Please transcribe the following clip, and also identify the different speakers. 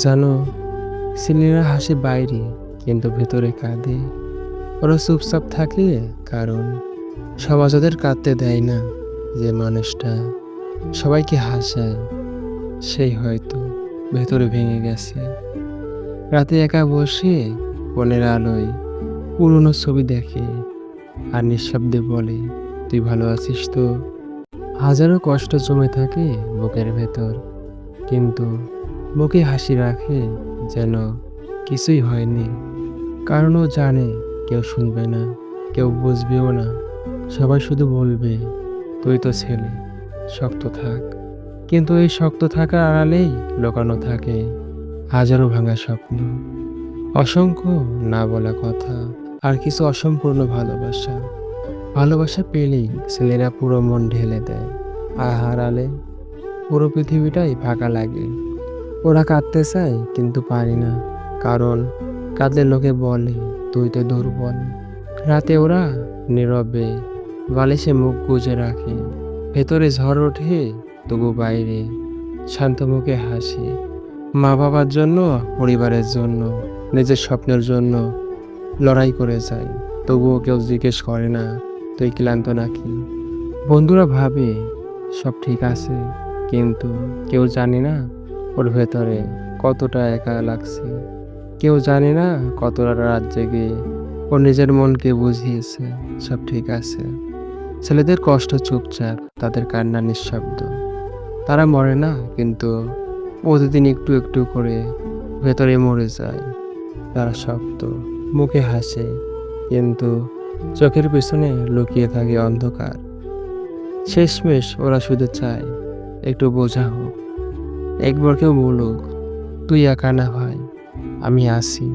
Speaker 1: জানো ছেলেরা হাসে বাইরে, কিন্তু ভেতরে কাঁদে। ওরা চুপচাপ থাকে কারণ সমাজ ওদের কাঁদতে দেয় না যে মানুষটা। সবাইকে হাসায়, সেই হয়তো ভেতরে ভেঙে গেছে। রাতে একা বসে ফোনের আলোয় পুরনো ছবি দেখে আর নিঃশব্দে বলে, তুই ভালো আছিস তো? হাজারো কষ্ট জমে থাকে বুকের ভেতর, কিন্তু মুখে হাসি রাখে যেন কিছুই হয়নি। কারণ ও জানে কেউ শুনবে না, কেউ বুঝবেও না। সবাই শুধু বলবে, তুই তো ছেলে, শক্ত থাক। কিন্তু এই শক্ত থাকার আড়ালেই লুকানো থাকে হাজারো ভাঙা স্বপ্ন। অসংখ্য না বলা কথা, আর কিছু অসম্পূর্ণ ভালোবাসা। ভালোবাসা পেলেই ছেলেরা পুরো মন ঢেলে দেয়। আর হারালে পুরো পৃথিবীটাই ফাঁকা লাগে। ওরা কাঁদতে চায়, কিন্তু পারি না। কারণ কাঁদলে লোকে বলে, তুই তো দুর্বল। রাতে ওরা নীরবে, বালিশে মুখ গুজে রাখে। ভেতরে ঝড় ওঠে, তবু বাইরে শান্ত মুখে হাসি। মা বাবার জন্য, পরিবারের জন্য, নিজের স্বপ্নের জন্য লড়াই করে যায়। তবুও কেউ জিজ্ঞেস করে না, তুই ক্লান্ত নাকি? বন্ধুরা ভাবে, সব ঠিক আছে। কিন্তু কেউ জানে না ওর ভেতরে কতটা একা লাগছে। কেউ জানে না কতটা রাত জেগে ও নিজের মনকে বুঝিয়েছে, সব ঠিক আছে। ছেলেদের কষ্ট চুপচাপ, তাদের কান্না নিঃশব্দ। তারা মরে না, কিন্তু প্রতিদিন একটু একটু করে ভেতরে মরে যায়। তারা শক্ত, মুখে হাসে, কিন্তু চোখের পেছনে লুকিয়ে থাকে অন্ধকার। শেষমেশ ওরা শুধু চায়, একটু বোঝা হোক। একবার কেউ বলুক তুই একা না ভাই আমি আসি।